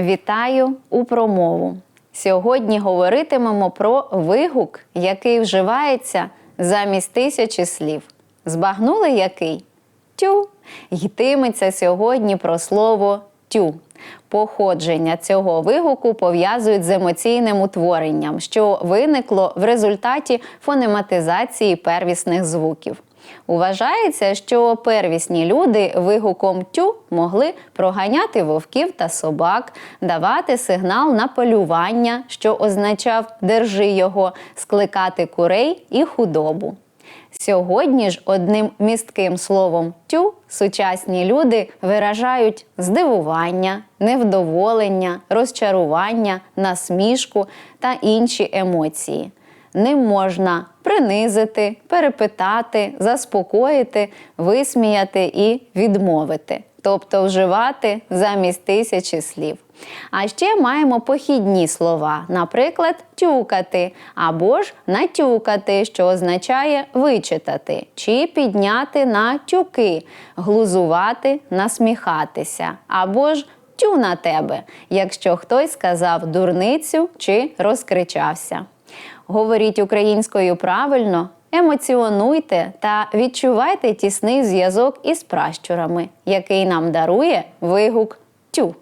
Вітаю у промову. Сьогодні говоритимемо про вигук, який вживається замість тисячі слів. Збагнули який? Тю. Йтиметься сьогодні про слово тю. Походження цього вигуку пов'язують з емоційним утворенням, що виникло в результаті фонематизації первісних звуків. Вважається, що первісні люди вигуком тю могли проганяти вовків та собак, давати сигнал на полювання, що означав держи його, скликати курей і худобу. Сьогодні ж одним містким словом тю сучасні люди виражають здивування, невдоволення, розчарування, насмішку та інші емоції. Ним можна принизити, перепитати, заспокоїти, висміяти і відмовити, тобто вживати замість тисячі слів. А ще маємо похідні слова, наприклад, тюкати або ж натюкати, що означає вичитати, чи підняти на тюки, глузувати, насміхатися, або ж тю на тебе, якщо хтось сказав дурницю чи розкричався. Говоріть українською правильно, емоціонуйте та відчувайте тісний зв'язок із пращурами, який нам дарує вигук тю.